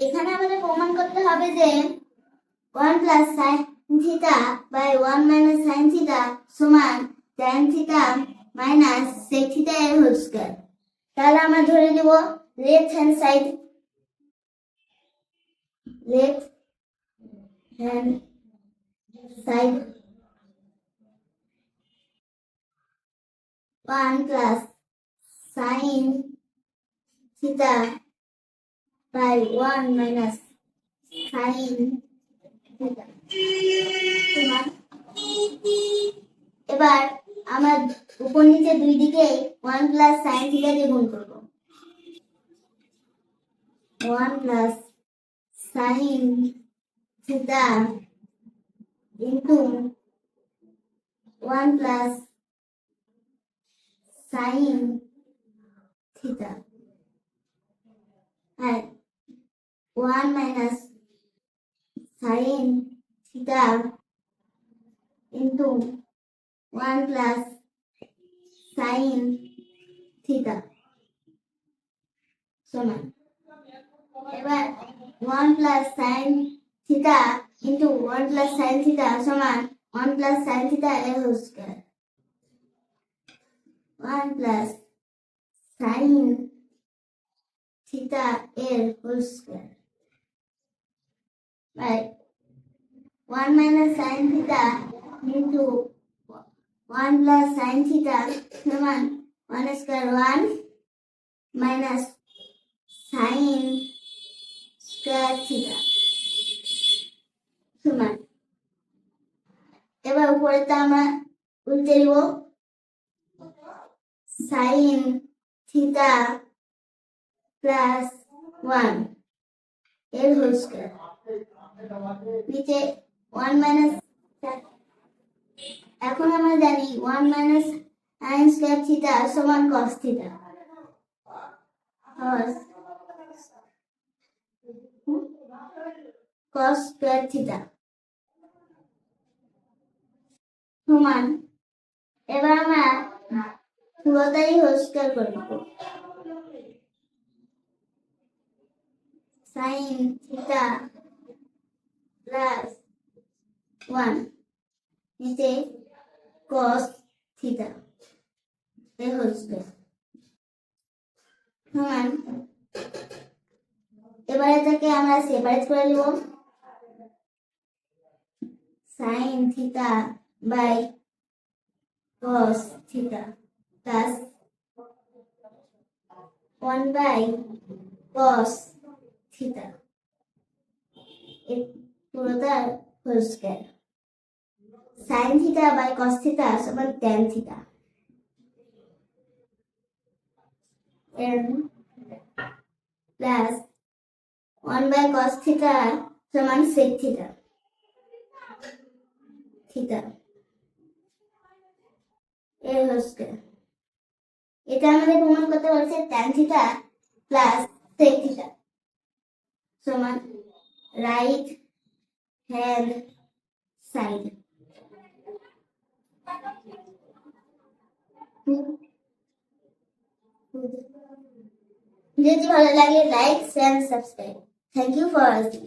এখানে আমাদের প্রমাণ করতে হবে যে one plus sine theta by one minus sine theta সমান tan theta minus sec theta এর হোল স্কয়ার তাহলে আমরা ধরে নিব left hand side left hand one plus sine theta by 1 minus sine theta Now, we will উপর নিচে দুই 1 plus sin theta দিয়ে গুণ করব 1 plus sin theta into 1 plus sine theta. And 1 minus sin theta into 1 plus sin theta সমান এবার 1 plus sin theta into 1 plus sin theta সমান 1 plus sin theta a whole square 1 plus sin theta a whole square by one minus sine theta into one plus sine theta সমান one square one minus sine square theta সমান এবার উপরেটা আমরা উল্টে দিব sine theta plus one এর whole square নিচে one minus এখন আমরা জানি one minus sine square theta সমান cos theta cos square theta সমান। এবার আমরা পুরোটাই হোল স্কয়ার করে নেব। সাইন থিটা প্লাস ওয়ান নিচে কস থিটা এ হোল স্কয়ার সমান এবার এটাকে আমরা সেপারেট করে নিব। Sine theta by theta plus one by cos theta এর পুরোটা whole square sine theta by cos theta সমান tan theta plus one by cos theta সমান সেক থিটা থিটা এর হোল স্কয়ার এটা আমাদের প্রমাণ করতে বলছে tan theta plus sec যদি ভালো লাগে like share subscribe thank you for watching